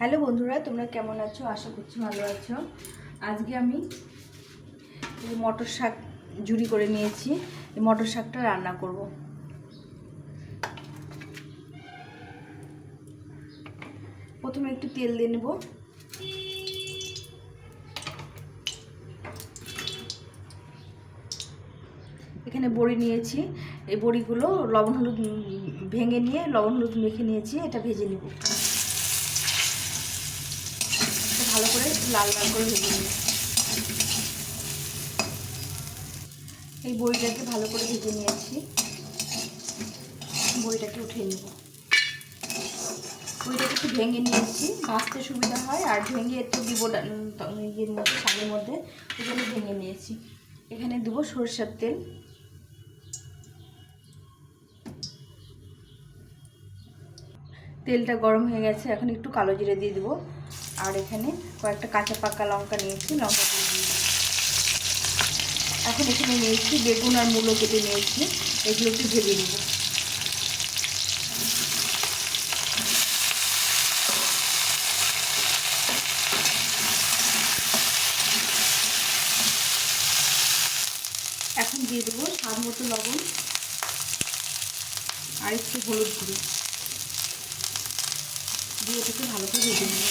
Hello বন্ধুরা, তোমরা কেমন আছো? আশা করছি ভালো আছো। আজকে আমি মটর শাক ঝুরি করে নিয়েছি। এই মটর শাকটা রান্না করব। প্রথমে একটু তেল দিয়ে নেব। এখানে বড়ি নিয়েছি। এই বড়িগুলো লবণ হলুদ ভেঙে নিয়ে লবণ হলুদ মেখে নিয়েছি, এটা ভেজে নেব এটা ভালো করে একটু লাল লাল করে ভেজে নেব এই বড়িটাকে ভালো করে ভেজে নিয়েছি। বড়িটাকে উঠিয়ে নেব। বড়িটাকে একটু ভেঙে নিয়েছি। ভাজতে সুবিধা হয়, আর ভেঙে একটু দিব ইয়ের মধ্যে শাকের মধ্যে, ওই ভেঙে নিয়েছি। এখানে দেবো সরষের তেল। তেলটা গরম হয়ে গেছে, এখন একটু কালো জিরে দিয়ে দেবো। আর এখানে কয়েকটা কাঁচা পাকা লঙ্কা নিয়েছি, লঙ্কা। এখন এখানে নিয়েছি বেগুন আর মূলো কেটে নিয়েছি, এগুলো একটু ভেজে নেব এখন দিয়ে দেবো স্বাদ মতো লবণ আর একটু হলুদ গুঁড়ো দিয়ে এটাকে ভালো করে ভেজে নেব।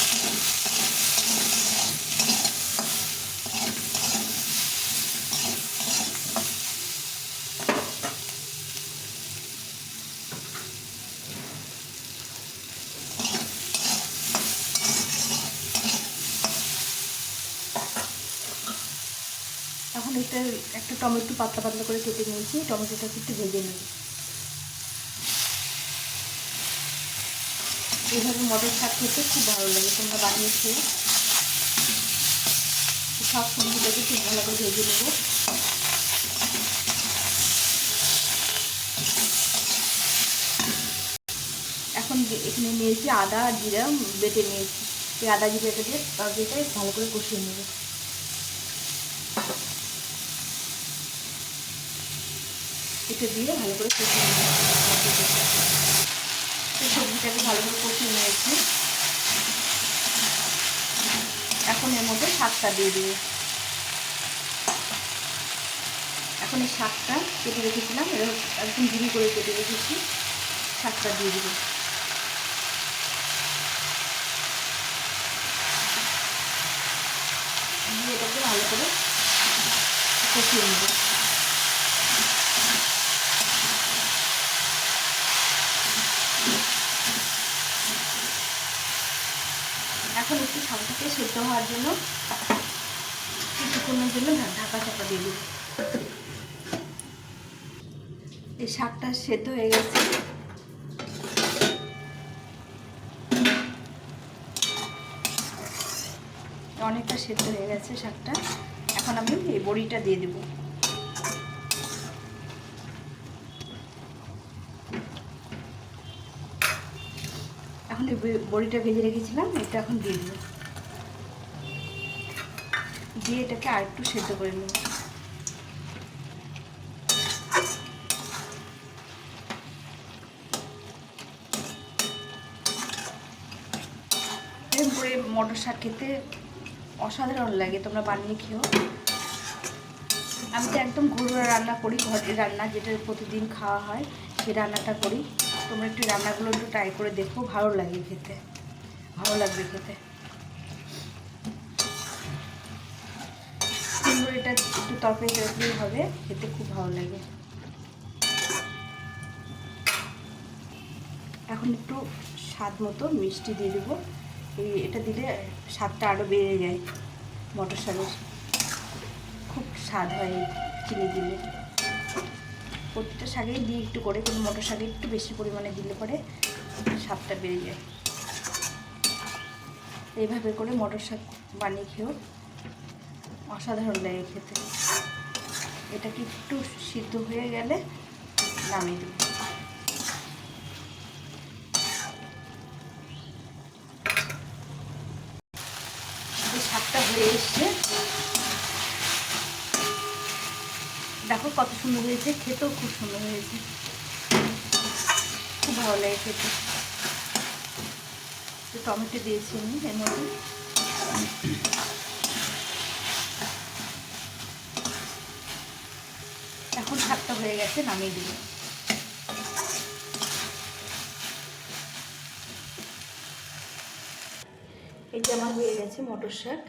এখন এটা একটা টমেটো পাতলা পাতলা করে কেটে নিয়েছি, টমেটোটাকে একটু ভেজে নেব। এইভাবে মটর শাক খেতে খুব ভালো লাগে, তোমরা বানিয়ে খেয়ে। সব সবজিটাকে খুব ভালো করে ভেজে নেব। এখন এখানে নিয়েছি আদা, জিরা বেটে নিয়েছি। এই আদা জিরাটা দিয়ে তরকারিটাই ভালো করে কষিয়ে নেব। এটা দিয়ে ভালো করে কষিয়ে নেব। সবজিটাকে ভালো করে কষিয়ে নিয়েছি। এখন এর মধ্যে শাকটা দিয়ে দেবো। এখন এই শাকটা কেটে রেখেছিলাম এরকম একদম ঝুড়ি করে কেটে রেখেছি, শাকটা দিয়ে দেবো। দিয়ে এটাকে ভালো করে কষিয়ে নেব। এখন একটু শাকটাকে সেদ্ধ হওয়ার জন্য কিছুক্ষণের জন্য ঢাকা চাপা দিয়ে দেবো এই শাকটা সেদ্ধ হয়ে গেছে। অনেকটা সেদ্ধ হয়ে গেছে শাকটা। এখন আমি এই বড়িটা দিয়ে দেবো। বড়িটা ভেজে রেখেছিলাম, এটা এখন দিয়ে দেবো। দিয়ে এটাকে আর একটু সেদ্ধ করে নেব। করে মটর শাক খেতে অসাধারণ লাগে, তোমরা বানিয়ে খেও। আমি তো একদম ঘরোয়া রান্না করি ঘরের রান্না যেটা প্রতিদিন খাওয়া হয় সেই রান্নাটা করি। তোমরা একটু রান্নাগুলো একটু ট্রাই করে দেখো, ভালো লাগে খেতে। ভালো লাগবে খেতে। এটা একটু তরকারি তরকারি হবে, খেতে খুব ভালো লাগে। এখন একটু স্বাদ মতো মিষ্টি দিয়ে দেবো। এই এটা দিলে স্বাদটা আরও বেড়ে যায় মটর শাকের খুব স্বাদ হয় চিনি দিলে। প্রতিটা শাকেই দিই একটু করে, কিন্তু মটর শাকে একটু বেশি পরিমাণে দিলে পরে স্বাদটা বেড়ে যায়। এইভাবে করে মটর শাক বানিয়ে খেয়েও অসাধারণ লাগে খেতে। এটাকে একটু সিদ্ধ হয়ে গেলে নামিয়ে দেবো। শাকটা হয়ে এসছে। দেখো কত সুন্দর হয়েছে, খেতেও খুব সুন্দর হয়েছে। খুব ভালো লাগে খেতে। টমেটো দিয়েছি আমি, এর মধ্যে। এখন শাকটা হয়ে গেছে, নামিয়ে দিই এই যে আমার হয়ে গেছে মটর শাক।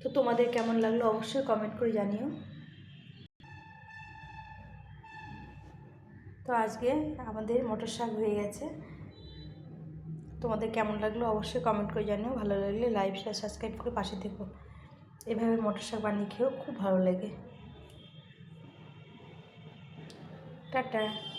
তো তোমাদের কেমন লাগল অবশ্যই কমেন্ট করে জানিও। তো আজকে আমাদের মটর শাক হয়ে গেছে। তোমাদের কেমন লাগল অবশ্যই কমেন্ট করে জানিও। ভালো লাগলে লাইভ শেয়ার সাবস্ক্রাইব করে পাশে থেকো। এভাবে মটর শাক বানিয়ে খেয়েও খুব ভালো লাগে। টাটা।